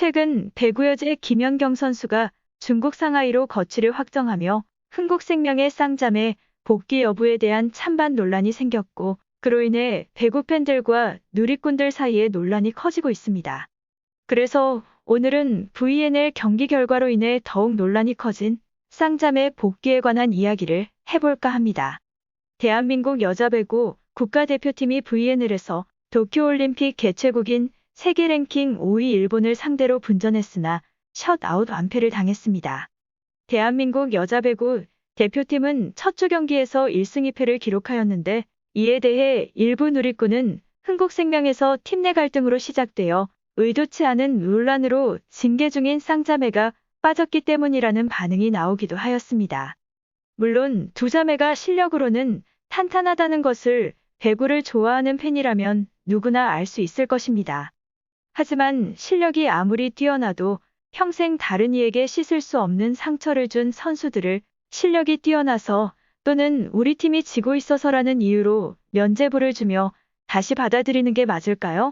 최근 배구 여제 김연경 선수가 중국 상하이로 거취를 확정하며 흥국생명의 쌍잠의 복귀 여부에 대한 찬반 논란이 생겼고 그로 인해 배구 팬들과 누리꾼들 사이에 논란이 커지고 있습니다. 그래서 오늘은 VNL 경기 결과로 인해 더욱 논란이 커진 쌍잠의 복귀에 관한 이야기를 해볼까 합니다. 대한민국 여자배구 국가대표팀이 VNL에서 도쿄올림픽 개최국인 세계 랭킹 5위 일본을 상대로 분전했으나 셧아웃 완패를 당했습니다. 대한민국 여자 배구 대표팀은 첫 주 경기에서 1승 2패를 기록하였는데 이에 대해 일부 누리꾼은 흥국생명에서 팀 내 갈등으로 시작되어 의도치 않은 논란으로 징계 중인 쌍자매가 빠졌기 때문이라는 반응이 나오기도 하였습니다. 물론 두 자매가 실력으로는 탄탄하다는 것을 배구를 좋아하는 팬이라면 누구나 알 수 있을 것입니다. 하지만 실력이 아무리 뛰어나도 평생 다른 이에게 씻을 수 없는 상처를 준 선수들을 실력이 뛰어나서 또는 우리 팀이 지고 있어서라는 이유로 면죄부를 주며 다시 받아들이는 게 맞을까요?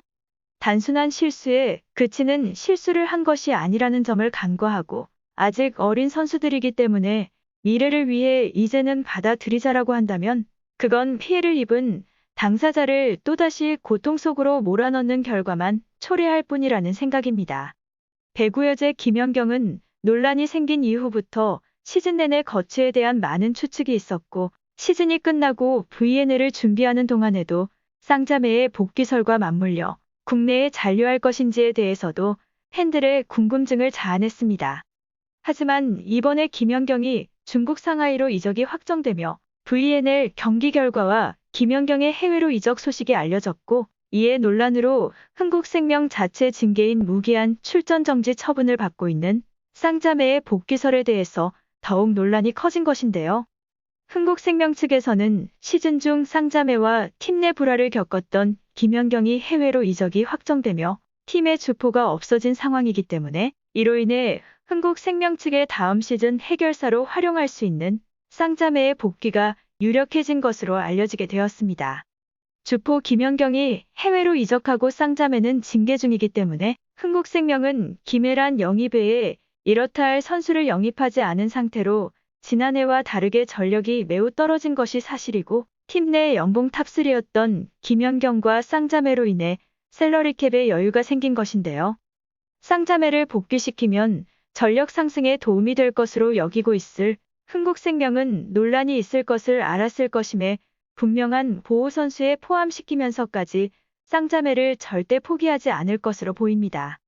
단순한 실수에 그치는 실수를 한 것이 아니라는 점을 간과하고 아직 어린 선수들이기 때문에 미래를 위해 이제는 받아들이자라고 한다면 그건 피해를 입은 당사자를 또다시 고통 속으로 몰아넣는 결과만 초래할 뿐이라는 생각입니다. 배구여제 김연경은 논란이 생긴 이후부터 시즌 내내 거취에 대한 많은 추측이 있었고 시즌이 끝나고 VNL을 준비하는 동안에도 쌍자매의 복귀설과 맞물려 국내에 잔류할 것인지에 대해서도 팬들의 궁금증을 자아냈습니다. 하지만 이번에 김연경이 중국 상하이로 이적이 확정되며 VNL 경기 결과와 김연경의 해외로 이적 소식이 알려졌고 이에 논란으로 흥국생명 자체 징계인 무기한 출전 정지 처분을 받고 있는 쌍자매의 복귀설에 대해서 더욱 논란이 커진 것인데요. 흥국생명 측에서는 시즌 중 쌍자매와 팀 내 불화를 겪었던 김연경이 해외로 이적이 확정되며 팀의 주포가 없어진 상황이기 때문에 이로 인해 흥국생명 측의 다음 시즌 해결사로 활용할 수 있는 쌍자매의 복귀가 유력해진 것으로 알려지게 되었습니다. 주포 김연경이 해외로 이적하고 쌍자매는 징계 중이기 때문에 흥국생명은 김혜란 영입외에 이렇다 할 선수를 영입하지 않은 상태로 지난해와 다르게 전력이 매우 떨어진 것이 사실이고 팀 내 연봉 탑3였던 김연경과 쌍자매로 인해 셀러리캡에 여유가 생긴 것인데요. 쌍자매를 복귀시키면 전력 상승에 도움이 될 것으로 여기고 있을 흥국생명은 논란이 있을 것을 알았을 것임에 분명한 보호 선수에 포함시키면서까지 쌍자매를 절대 포기하지 않을 것으로 보입니다.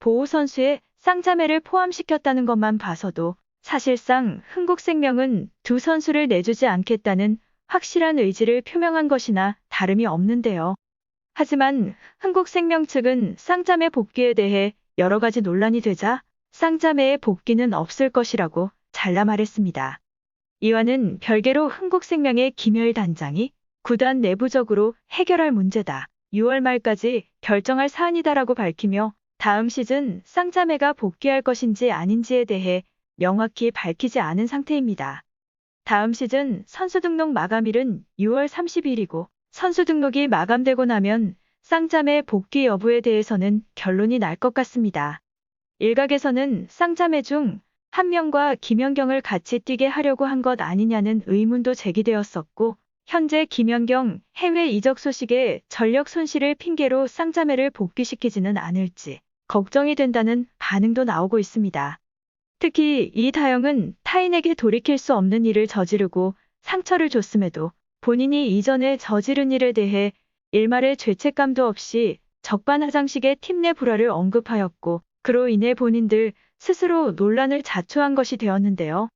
보호 선수에 쌍자매를 포함시켰다는 것만 봐서도 사실상 흥국생명은 두 선수를 내주지 않겠다는 확실한 의지를 표명한 것이나 다름이 없는데요. 하지만 흥국생명 측은 쌍자매 복귀에 대해 여러 가지 논란이 되자 쌍자매의 복귀는 없을 것이라고 잘라 말했습니다. 이와는 별개로 흥국생명의 김효일 단장이 구단 내부적으로 해결할 문제다. 6월 말까지 결정할 사안이다라고 밝히며 다음 시즌 쌍자매가 복귀할 것인지 아닌지에 대해 명확히 밝히지 않은 상태입니다. 다음 시즌 선수 등록 마감일은 6월 30일이고 선수 등록이 마감되고 나면 쌍자매 복귀 여부에 대해서는 결론이 날 것 같습니다. 일각에서는 쌍자매 중 한 명과 김연경을 같이 뛰게 하려고 한 것 아니냐는 의문도 제기되었었고 현재 김연경 해외 이적 소식에 전력 손실을 핑계로 쌍자매를 복귀시키지는 않을지 걱정이 된다는 반응도 나오고 있습니다. 특히 이 다영은 타인에게 돌이킬 수 없는 일을 저지르고 상처를 줬음에도 본인이 이전에 저지른 일에 대해 일말의 죄책감도 없이 적반하장식의 팀 내 불화를 언급하였고 그로 인해 본인들 스스로 논란을 자초한 것이 되었는데요.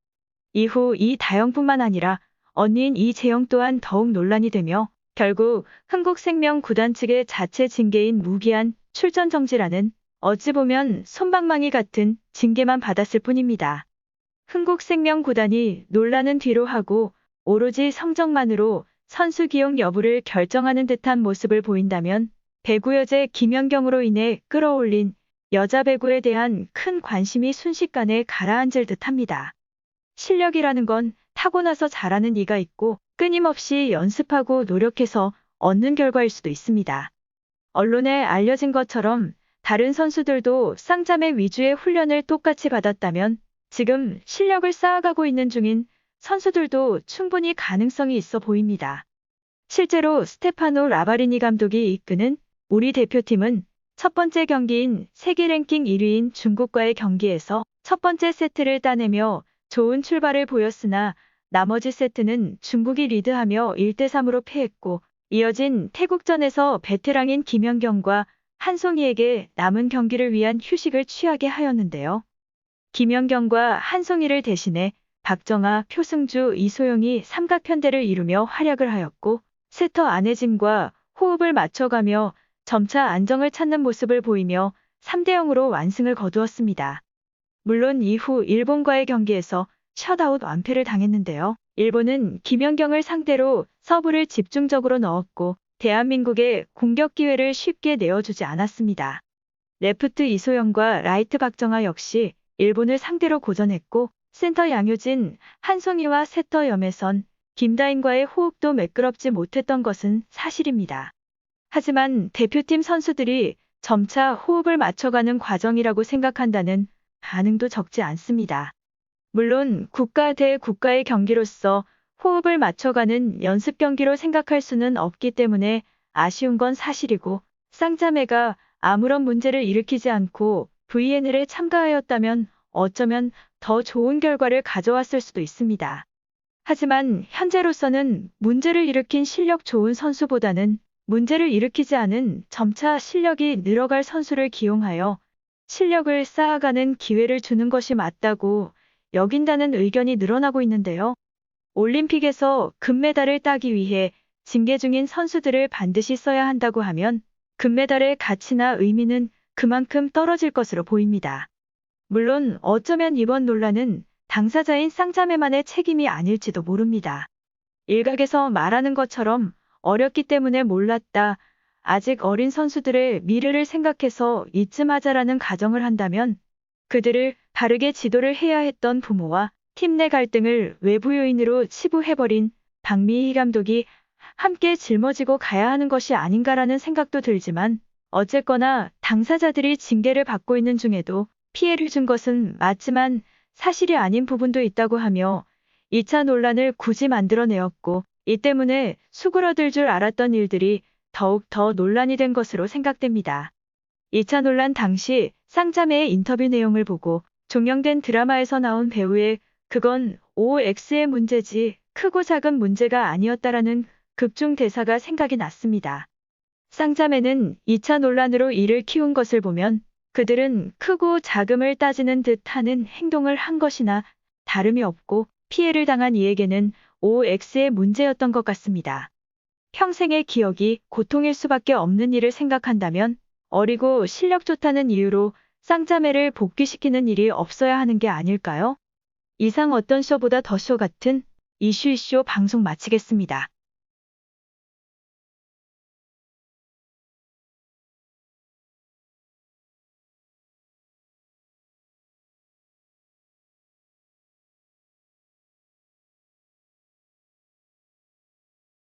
이후 이 다영뿐만 아니라 언니인 이재영 또한 더욱 논란이 되며 결국 흥국생명 구단 측의 자체 징계인 무기한 출전 정지라는 어찌 보면 손방망이 같은 징계만 받았을 뿐입니다. 흥국생명 구단이 논란은 뒤로 하고 오로지 성적만으로 선수 기용 여부를 결정하는 듯한 모습을 보인다면 배구여제 김연경으로 인해 끌어올린 여자 배구에 대한 큰 관심이 순식간에 가라앉을 듯합니다. 실력이라는 건 타고나서 잘하는 이가 있고 끊임없이 연습하고 노력해서 얻는 결과일 수도 있습니다. 언론에 알려진 것처럼 다른 선수들도 쌍자매 위주의 훈련을 똑같이 받았다면 지금 실력을 쌓아가고 있는 중인 선수들도 충분히 가능성이 있어 보입니다. 실제로 스테파노 라바리니 감독이 이끄는 우리 대표팀은 첫 번째 경기인 세계 랭킹 1위인 중국과의 경기에서 첫 번째 세트를 따내며 좋은 출발을 보였으나 나머지 세트는 중국이 리드하며 1대3으로 패했고 이어진 태국전에서 베테랑인 김연경과 한송이에게 남은 경기를 위한 휴식을 취하게 하였는데요. 김연경과 한송이를 대신해 박정아, 표승주, 이소영이 삼각편대를 이루며 활약을 하였고 세터 안혜진과 호흡을 맞춰가며 점차 안정을 찾는 모습을 보이며 3대 0으로 완승을 거두었습니다. 물론 이후 일본과의 경기에서 셧아웃 완패를 당했는데요. 일본은 김연경을 상대로 서브를 집중적으로 넣었고 대한민국의 공격 기회를 쉽게 내어주지 않았습니다. 레프트 이소영과 라이트 박정아 역시 일본을 상대로 고전했고 센터 양효진, 한송이와 세터 염혜선, 김다인과의 호흡도 매끄럽지 못했던 것은 사실입니다. 하지만 대표팀 선수들이 점차 호흡을 맞춰가는 과정이라고 생각한다는 반응도 적지 않습니다. 물론 국가 대 국가의 경기로서 호흡을 맞춰가는 연습 경기로 생각할 수는 없기 때문에 아쉬운 건 사실이고 쌍자매가 아무런 문제를 일으키지 않고 VNL에 참가하였다면 어쩌면 더 좋은 결과를 가져왔을 수도 있습니다. 하지만 현재로서는 문제를 일으킨 실력 좋은 선수보다는 문제를 일으키지 않은 점차 실력이 늘어갈 선수를 기용하여 실력을 쌓아가는 기회를 주는 것이 맞다고 여긴다는 의견이 늘어나고 있는데요. 올림픽에서 금메달을 따기 위해 징계 중인 선수들을 반드시 써야 한다고 하면 금메달의 가치나 의미는 그만큼 떨어질 것으로 보입니다. 물론 어쩌면 이번 논란은 당사자인 쌍자매만의 책임이 아닐지도 모릅니다. 일각에서 말하는 것처럼 어렸기 때문에 몰랐다. 아직 어린 선수들의 미래를 생각해서 이쯤 하자라는 가정을 한다면 그들을 바르게 지도를 해야 했던 부모와 팀 내 갈등을 외부 요인으로 치부해버린 박미희 감독이 함께 짊어지고 가야 하는 것이 아닌가라는 생각도 들지만 어쨌거나 당사자들이 징계를 받고 있는 중에도 피해를 준 것은 맞지만 사실이 아닌 부분도 있다고 하며 2차 논란을 굳이 만들어내었고 이 때문에 수그러들 줄 알았던 일들이 더욱 더 논란이 된 것으로 생각됩니다. 2차 논란 당시 쌍자매의 인터뷰 내용을 보고 종영된 드라마에서 나온 배우의 그건 OX의 문제지 크고 작은 문제가 아니었다라는 극중 대사가 생각이 났습니다. 쌍자매는 2차 논란으로 이를 키운 것을 보면 그들은 크고 작음을 따지는 듯 하는 행동을 한 것이나 다름이 없고 피해를 당한 이에게는 OX의 문제였던 것 같습니다. 평생의 기억이 고통일 수밖에 없는 일을 생각한다면 어리고 실력 좋다는 이유로 쌍자매를 복귀시키는 일이 없어야 하는 게 아닐까요? 이상 어떤 쇼보다 더 쇼 같은 이슈 이쇼 방송 마치겠습니다.